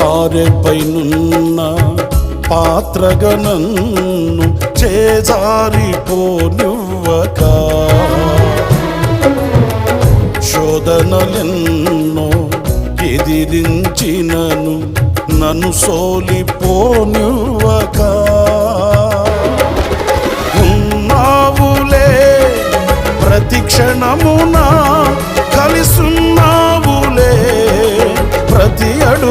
సారెపైనున్న పాత్రగా నన్ను చేజారిపోనివ్వక. శోధనలెన్నో ఎదిరించినను నన్ను సోలిపోనివ్వక. ఉన్నావులే ప్రతి క్షణమునా కలిసున్న